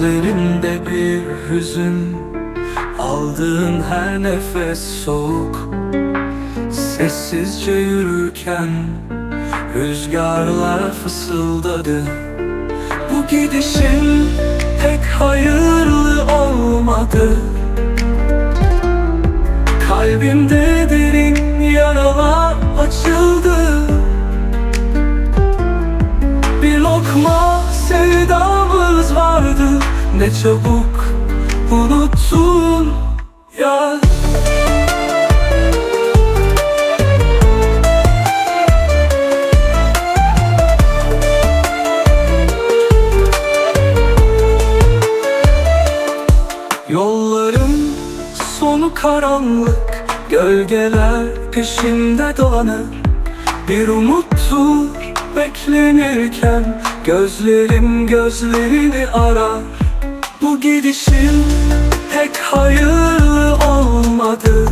Gözlerinde bir hüzün Aldığın her nefes soğuk. Sessizce yürürken Rüzgarlar fısıldadı. Bu gidişin pek hayırlı olmadı. Kalbimde derin yaralar açıldı. Bir lokma Ne çabuk unuttun ya. Yolların sonu karanlık Gölgeler peşinde dolanır. Bir umuttur beklenirken Gözlerim gözlerini arar Bu gidişin pek hayırlı olmadı.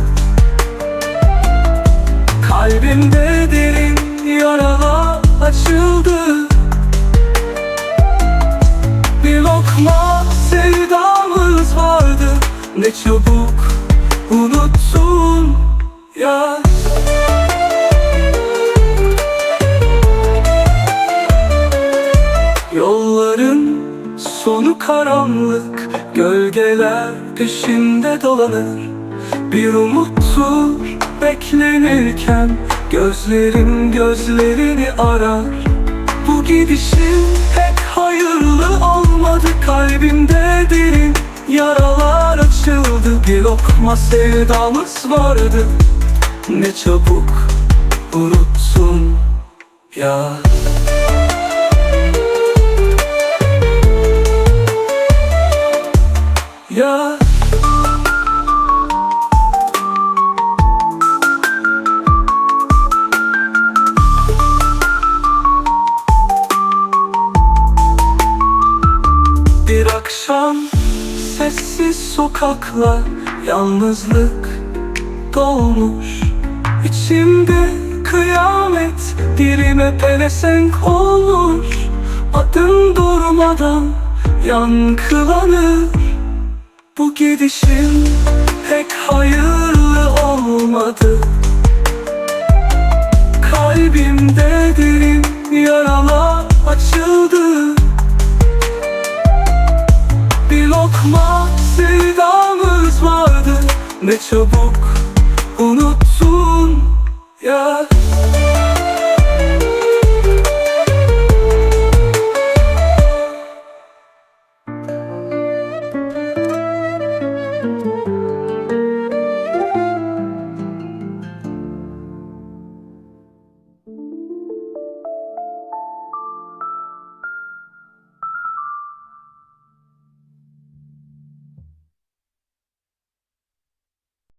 Kalbimde derin yaralar açıldı. Bir lokma sevdamız vardı. Ne çabuk unuttun ya sonu karanlık Gölgeler peşinde dolanır. Bir umuttur beklenirken Gözlerim gözlerini arar. Bu gidişin pek hayırlı olmadı Kalbimde derin yaralar açıldı. Bir lokma sevdamız vardı. Ne çabuk unuttun ya Ya. Bir akşam sessiz sokaklar Yalnızlık dolmuş. İçimde kıyamet Dilime pelesenk olmuş. Adım durmadan yankılanır Bu gidişin pek hayırlı olmadı. Kalbimde derin yaralar açıldı. Bir lokma sevdamız vardı. Ne çabuk unuttun ya